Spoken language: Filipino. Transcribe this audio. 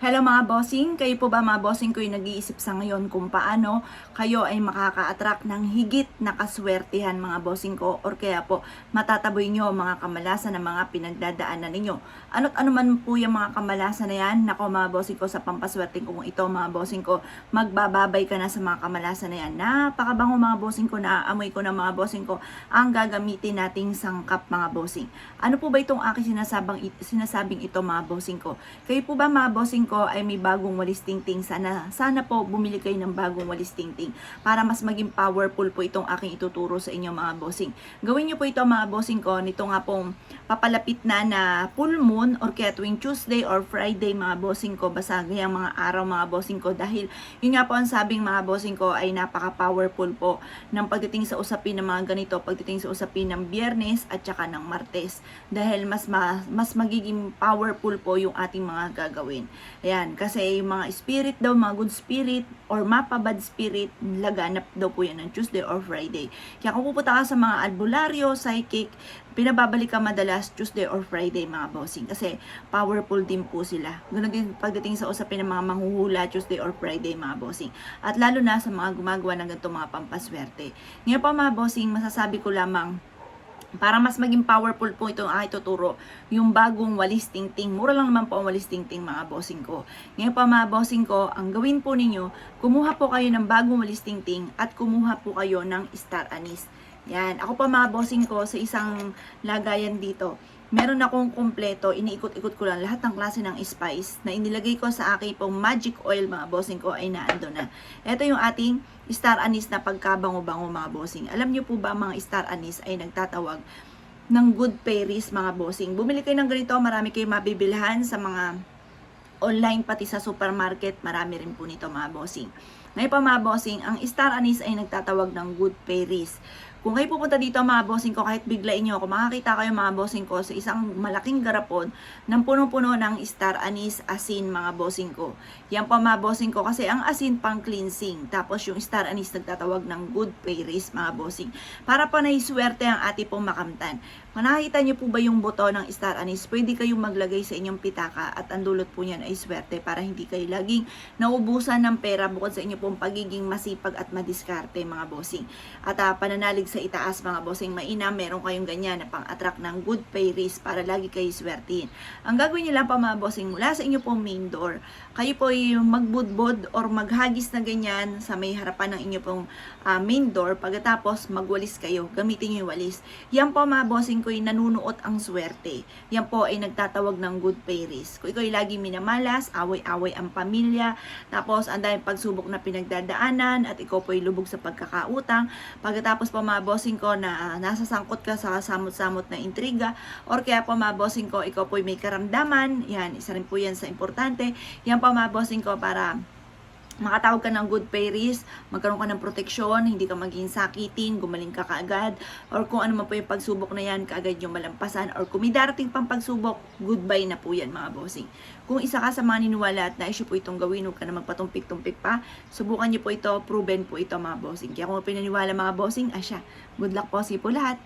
Hello mga bossing, kayo po ba mga bossing ko yung nag-iisip sa ngayon kung paano kayo ay makaka-attract ng higit na kaswertihan mga bossing ko or kaya po matataboy nyo mga kamalasan ng mga pinagdadaanan ninyo. Ano't ano man po yung mga kamalasan na yan, nako mga bossing ko sa pampaswerteng kong ito mga bossing ko, magbababay ka na sa mga kamalasan na yan. Napakabango mga bossing ko, naaamoy ko na mga bossing ko ang gagamitin nating sangkap mga bossing. Ano po ba itong aking sinasabang, sinasabing ito mga bossing ko? Kayo po ba mga bossing ko ay may bagong walis tingting? Sana, sana po bumili kayo ng bagong walis tingting para mas maging powerful po itong aking ituturo sa inyo mga bossing. Gawin nyo po ito mga bossing ko, nito nga pong papalapit na na full moon or kaya tuwing Tuesday or Friday mga bossing ko, basta gayang mga araw mga bossing ko dahil yun nga po ang sabing mga bossing ko ay napaka-powerful po ng pagdating sa usapin ng mga ganito, pagdating sa usapin ng biyernes at saka ng martes dahil mas ma, mas magiging powerful po yung ating mga gagawin. Ayan, kasi yung mga spirit daw, mga good spirit or mapa bad spirit, laganap daw po yan ng Tuesday or Friday. Kaya kung pupunta ka sa mga albularyo, psychic, pinababalik ka madalas Tuesday or Friday mga bossing kasi powerful din po sila. Ganun din pagdating sa usapin ng mga manghuhula Tuesday or Friday mga bossing. At lalo na sa mga gumagawa ng ganito mga pampaswerte. Ngayon pa mga bossing, masasabi ko lamang para mas maging powerful po itong aking tuturo, yung bagong walis tingting. Mura lang naman po ang walis tingting mga bossing ko. Ngayon pa mga bossing ko, ang gawin po ninyo, kumuha po kayo ng bagong walis tingting at kumuha po kayo ng star anise. Yan. Ako pa mga bossing ko sa isang lagayan dito. Meron akong kumpleto, iniikot-ikot ko lang lahat ng klase ng spice na inilagay ko sa aking pong magic oil mga bossing ko ay naando na. Ito yung ating star anise na pagkabango-bango mga bossing. Alam niyo po ba mga star anise ay nagtatawag ng good fairies mga bossing. Bumili kayo ng ganito, marami kayong mabibilhan sa mga online pati sa supermarket, marami rin po nito mga bossing. Ngayon pa mga bossing, ang star anise ay nagtatawag ng good fairies. Kung kayo pupunta dito mga bossing ko, kahit biglain nyo ako, makakita kayo mga bossing ko sa isang malaking garapon ng punong-puno ng star anise asin mga bossing ko. Yan po mga bossing ko kasi ang asin pang cleansing. Tapos yung star anise nagtatawag ng good fairies mga bossing. Para pa naiswerte ang ati pong makamtan. Kung nakikita nyo po ba yung buto ng star anise, pwede kayong maglagay sa inyong pitaka at ang dulot po niyan ay swerte para hindi kayo laging naubusan ng pera bukod sa inyo pong pagiging masipag at madiskarte mga bossing. At uh, pananalig sa itaas mga bossing mainam, meron kayong ganyan na pang-attract ng good fairies para lagi kayo swertin. Ang gagawin nyo lang pa mga bossing mula sa inyo pong main door, kayo po ay magbudbod or maghagis na ganyan sa may harapan ng inyo pong uh, main door. Pagkatapos magwalis kayo, gamitin nyo yung walis. Yan po mga bossing ko ay nanunuot ang swerte. Yan po ay nagtatawag ng good fairies. Kung ikaw ay lagi minamalas, away-away ang pamilya, tapos ang daming pagsubok na pinagdadaanan at ikaw po ay lubog sa pagkakautang. Pagkatapos po mga bossing ko na uh, nasa sangkot ka sa samot-samot na intriga or kaya po mga bossing ko ikaw po ay may karamdaman, yan, isa rin po yan sa importante. Yan po mga bossing ko para makatawag ka ng good fairies, magkaroon ka ng proteksyon, hindi ka maging sakitin, gumaling ka kaagad, or kung ano man po yung pagsubok na yan, kaagad yung malampasan, or kung may darating pang pagsubok, goodbye na po yan mga bossing. Kung isa ka sa mga niniwala at na-issue po itong gawin, huwag ka na magpatumpik-tumpik pa, subukan niyo po ito, proven po ito mga bossing. Kaya kung pinaniwala mga bossing, asya, good luck po si po lahat.